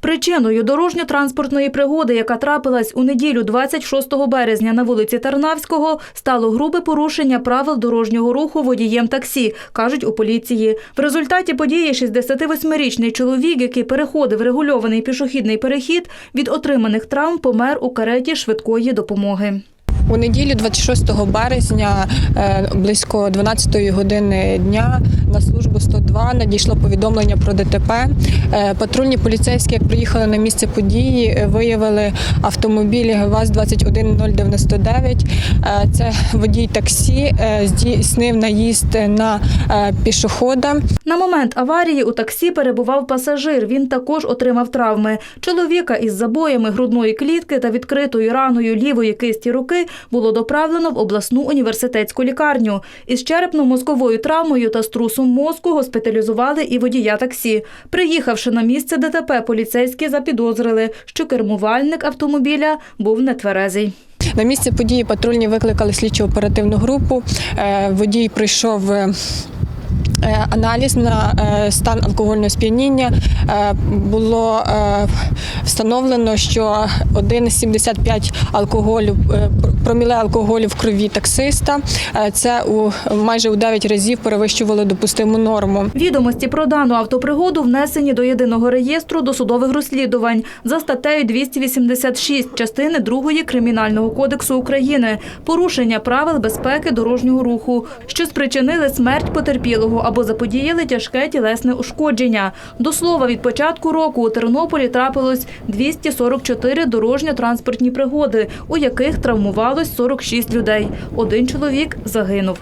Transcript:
Причиною дорожньо-транспортної пригоди, яка трапилась у неділю 26 березня на вулиці Тарнавського, стало грубе порушення правил дорожнього руху водієм таксі, кажуть у поліції. В результаті події 68-річний чоловік, який переходив регульований пішохідний перехід, від отриманих травм помер у кареті швидкої допомоги. У неділю, 26 березня, е, близько 12 години дня на службу 102 надійшло повідомлення про ДТП. Е, Патрульні поліцейські, як приїхали на місце події, е, виявили автомобіль ГАЗ 21099. Е, Це водій таксі здійснив наїзд на пішохода. На момент аварії у таксі перебував пасажир. Він також отримав травми. Чоловіка із забоями грудної клітки та відкритою раною лівої кисті руки було доправлено в обласну університетську лікарню. Із черепно-мозковою травмою та струсом мозку госпіталізували і водія таксі. Приїхавши на місце ДТП, поліцейські запідозрили, що кермувальник автомобіля був нетверезий. На місце події патрульні викликали слідчо оперативну групу. Е, Водій пройшов. Е, Аналіз на е, стан алкогольного сп'яніння Е, було встановлено, що 1,75 алкоголю пр- проміле алкоголю в крові таксиста. Це у майже у 9 разів перевищувало допустиму норму. Відомості про дану автопригоду внесені до єдиного реєстру досудових розслідувань за статтею 286 частини 2 Кримінального кодексу України порушення правил безпеки дорожнього руху, що спричинили смерть потерпілого або заподіяли тяжке тілесне ушкодження. До слова, від початку року у Тернополі трапилось 244 дорожньо-транспортні пригоди, у яких травмувалось 46 людей. Один чоловік загинув.